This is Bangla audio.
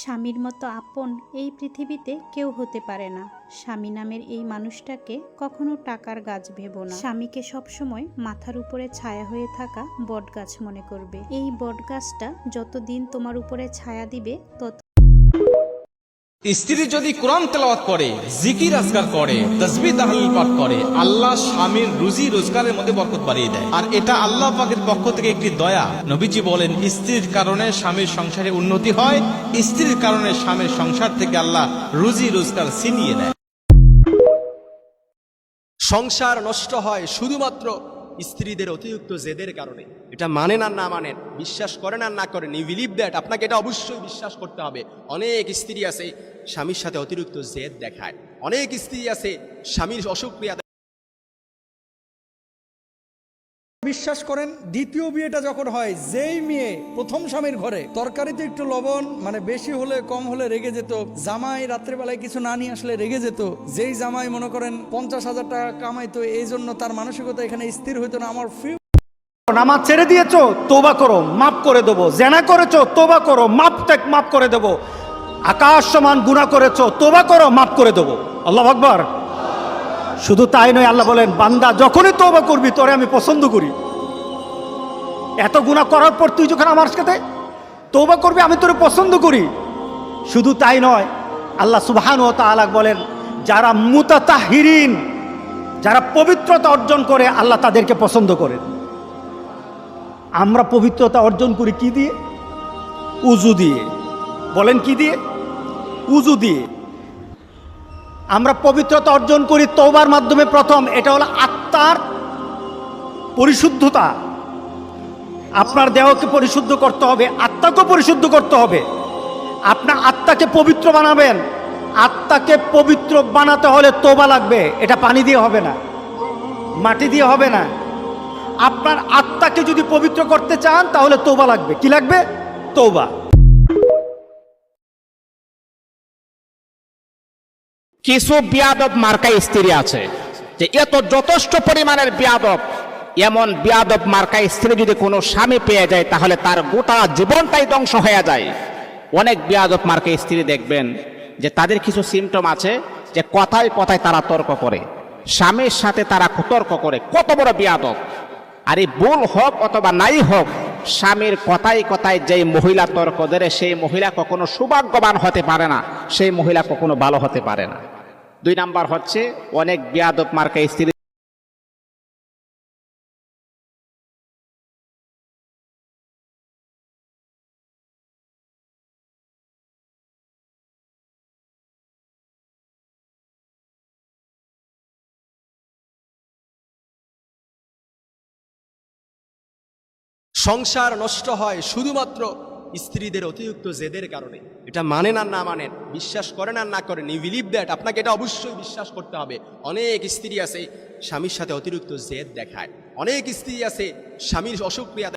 স্বামীর মতো আপন এই পৃথিবীতে কেউ হতে পারে না। স্বামী নামের এই মানুষটাকে কখনো টাকার গাছ ভেবো না। স্বামীকে সবসময় মাথার উপরে ছায়া হয়ে থাকা বটগাছ মনে করবে। এই বটগাছটা যতদিন তোমার উপরে ছায়া দিবে, তত স্ত্রী যদি কোরআন তেলাওয়াত করে, জিকির আজকার করে তসবি তাহলিল পাঠ করে, আল্লাহ স্বামীর রুজি রোজগারের মধ্যে বরকত বাড়িয়ে দেয়। আর এটা আল্লাহ পাকের পক্ষ থেকে একটি দয়া। নবীজি বলেন, স্ত্রীর কারণে স্বামীর সংসারে উন্নতি হয়, স্ত্রীর কারণে স্বামীর সংসার থেকে আল্লাহ রুজি রোজগার ছিনিয়ে নেয়। সংসার নষ্ট হয় শুধুমাত্র স্ত্রীদের অতিরিক্ত জেদের কারণে। এটা মানেন আর না মানেন, বিশ্বাস করেন আর না করেন ইউ বিলিভ দ্যাট আপনাকে এটা অবশ্যই বিশ্বাস করতে হবে। অনেক স্ত্রী আছে, স্বামীর সাথে অতিরিক্ত জেদ দেখায়। অনেক স্ত্রী আছে, স্বামীর অসুক্রিয়া বিশ্বাস করেন, দ্বিতীয় বিয়েটা যখন হয়, যেই মেয়ে প্রথম স্বামীর ঘরে, তরকারিতে একটু লবণ মানে বেশি হলে কম হলে রেগে যেত, জামাই রাত্রেবেলায় কিছু না নিয়ে আসলে রেগে যেত, যেই জামাই মনে করেন পঞ্চাশ হাজার টাকা কামাইতো, এই জন্য তার মানসিকতা এখানে স্থির হইতো না, আমার ফ্রি নামাজ ছেড়ে দিয়েছ, তোবা করো, মাফ করে দেবো। জেনা করেছ, তোবা করো, মাপ টেক মাফ করে দেবো। আকাশ সমান গুণা করেছ, তোবা করো মাফ করে দেবো। আল্লাহ আকবর। শুধু তাই নয়, আল্লাহ বলেন, বান্দা যখনই তোবা করবি, তোরে আমি পছন্দ করি। এত গুণা করার পর তুই যখন আমার সাথে তোবা করবি, আমি তোরে পছন্দ করি। শুধু তাই নয়, আল্লাহ সুবহান ও তালাক বলেন, যারা মুতাতাহিরিন যারা পবিত্রতা অর্জন করে, আল্লাহ তাদেরকে পছন্দ করেন। আমরা পবিত্রতা অর্জন করি কি দিয়ে? উজু দিয়ে। বলেন কি দিয়ে? উজু দিয়ে। আমরা পবিত্রতা অর্জন করি তওবার মাধ্যমে প্রথম, এটা হলো আত্মার পরিশুদ্ধতা। আপনার দেহকে পরিশুদ্ধ করতে হবে, আত্মাকে পরিশুদ্ধ করতে হবে। আপনার আত্মাকে পবিত্র বানাবেন। আত্মাকে পবিত্র বানাতে হলে তোবা লাগবে, এটা পানি দিয়ে হবে না, মাটি দিয়ে হবে না। আপনার আত্মাকে যদি পবিত্র করতে চান, তাহলে তোবা লাগবে। কি লাগবে? তোবা। কিছু বিয়াদব মার্কা স্ত্রী আছে যে এত যথেষ্ট পরিমাণের বিয়াদব। এমন বিয়াদব মার্কা স্ত্রী যদি কোনো স্বামী পেয়ে যায়, তাহলে তার গোটা জীবনটাই ধ্বংস হয়ে যায়। অনেক বিয়াদব মার্কা স্ত্রী দেখবেন যে তাদের কিছু সিমটম আছে যে কথায় কথায় তারা তর্ক করে। স্বামীর সাথে তারা তর্ক করে। কত বড় বিয়াদব। আর এই ভুল হোক অথবা নাই হোক, স্বামীর কথায় কথায় যেই মহিলা তর্ক দেয় সেই মহিলা কখনো সৌভাগ্যবান হতে পারে না, সেই মহিলা কখনো ভালো হতে পারে না। দুই নাম্বার হচ্ছে, অনেক বিয়াদব মার্কা স্ত্রী সংসার নষ্ট হয় শুধুমাত্র স্ত্রীদের অতিরিক্ত জেদের কারণে। এটা মানেন আর না মানেন বিশ্বাস করেন আর না করেন ইউ বিলিভ দ্যাট আপনাকে এটা অবশ্যই বিশ্বাস করতে হবে। অনেক স্ত্রী আছে, স্বামীর সাথে অতিরিক্ত জেদ দেখায়। অনেক স্ত্রী আছে, স্বামীর অসুক্রিয়া